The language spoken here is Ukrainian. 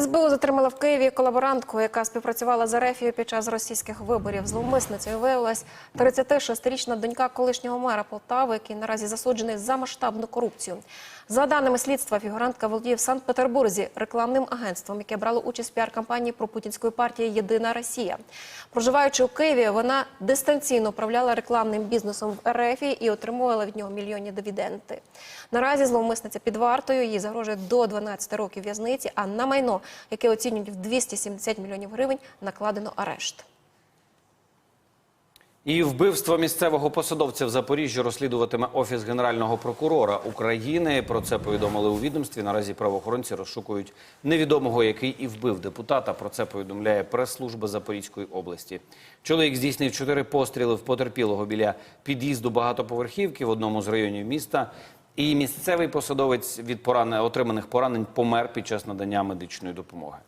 СБУ затримала в Києві колаборантку, яка співпрацювала з Арефією під час російських виборів. Зловмисницею виявилась 36-річна донька колишнього мера Полтави, який наразі засуджений за масштабну корупцію. За даними слідства, фігурантка володіє в Санкт-Петербурзі рекламним агентством, яке брало участь в піар-кампанії пропутінської партії Єдина Росія. Проживаючи у Києві, вона дистанційно управляла рекламним бізнесом в РФ і отримувала від нього мільйонні дивіденди. Наразі зловмисниця під вартою їй загрожує до 12 років в'язниці, а на майно, яке оцінюють в 270 мільйонів гривень, накладено арешт. І вбивство місцевого посадовця в Запоріжжі розслідуватиме офіс генерального прокурора України. Про це повідомили у відомстві. Наразі правоохоронці розшукують невідомого, який і вбив депутата. Про це повідомляє прес-служба Запорізької області. Чоловік здійснив чотири постріли в потерпілого біля під'їзду багатоповерхівки в одному з районів міста. І місцевий посадовець від поранення отриманих поранень помер під час надання медичної допомоги.